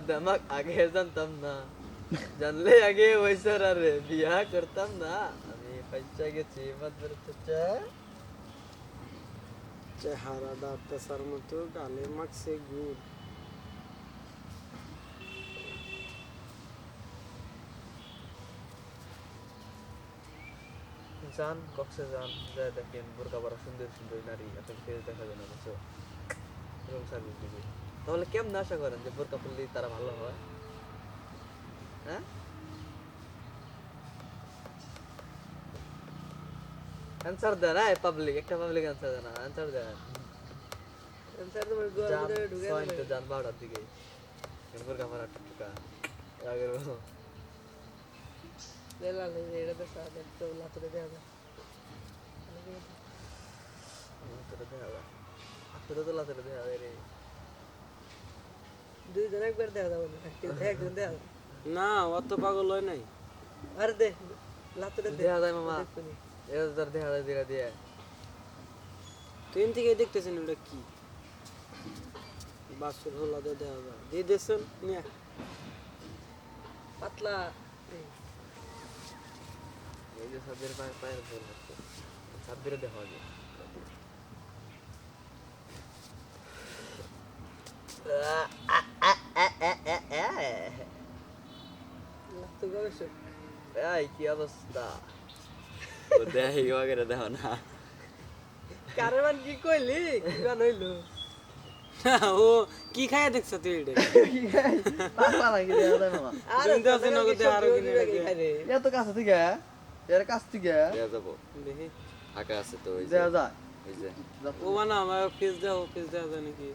দামাক আগে জানতাম না জানলে আগে ওইসর আরে বিয়া করতাম না আমি পয়সা গেছি মাদ্র চাচা চেহারাটা পেশার মতো গালে মাখছে গুড় যান কক্সে যান যা দেখেন বোরকা পরা সুন্দর সুন্দর নারী এত ফেস দেখা যায় না বুঝছ রুম সার্ভিস দিবে তাহলে কেমন আশা করেন যে বোরকা পরলেই তারা ভালো হয়? হ্যাঁ? অ্যান্সার দেন হ্যাঁ পাবলিক একটা পাবলিক অ্যান্সার দেন অ্যান্সার দেন। স্যার তোমার গোয়ার ভিতরে ঢুকে তো যান বারোটার দিকে। বোরকা পরা টুকা আগের বলো এটা তো সাথে তো লাতুরে দেয়া যায়। তোরা দেখা যায়। তোরা তো লাতের দেখা যায় রে। দুইজন একবার দেয়া যাবে না একজন না অত পাগল হয় নাই। আরে দে লাতুরে দে। দেখা যায় মামা। এটা তোর দেখা যায় দিরা দিয়ে। ট্রেন থেকে দেখতেছেন ওটা কি? বাসুর হলা দিয়ে দেওয়া যায়। দিয়ে দেখছেন নিয়ে। পাতলা। এই, যে সাব্বির পায়ে পায়ের ভুল হচ্ছে সাব্বিরে দেখা যায় লাতু গবেষক এই কি অবস্থা ও দেখাই ওয়াগেরে দেখো না কারমান কি কইলি কি গান হইল ও কি খায় দেখছ তুই এটা নাকি দেখা যায় মামা আরে আছে নগদে আরও কিনে রাখে। এত কাছে থেকে এর কাছ থেকে দেখা যাব দেখি ফাঁকা আছে তো ওই দেখা যায় ওই যে ও বানা আমার ফেস দেওয়া ফেস দেওয়া যায় নাকি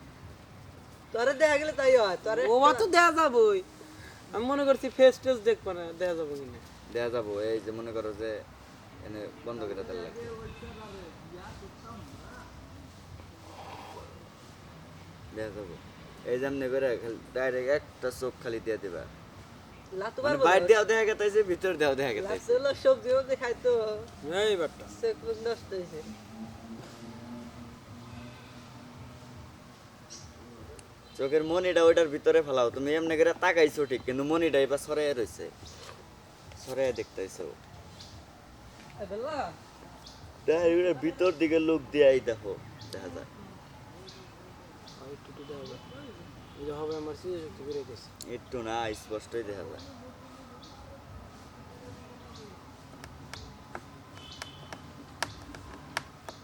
তোরে দেখা গেলে তাই হয় তোরে ও তো দেওয়া যাবই আমি মনে করছি ফেস টেস দেখব না দেওয়া যাব কিনা দেখা যাব এই যে মনে করো যে এনে বন্ধ করে দিলে লাগবে। দেখা যাব। এই যেমনি করে ডাইরেক্ট একটা চোখ খালি দিয়ে দিবা। মানে দেওয়া দেখা গেছে ভিতর দেওয়া দেখা গেছে সবজি মধ্যে খাইতো এই বাট্টা সে নষ্ট হয়েছে চোখের মনিটা ওইটার ভিতরে ফেলাও। তুমি এমনি করে তাকাইছো ঠিক কিন্তু মনিটা এবার সরাইয়া রয়েছে সরাইয়া দেখতেছো। ভিতর দিকে লোক দিয়ে দেখো দেখা যাক। একটু না স্পষ্টই দেখা যায়।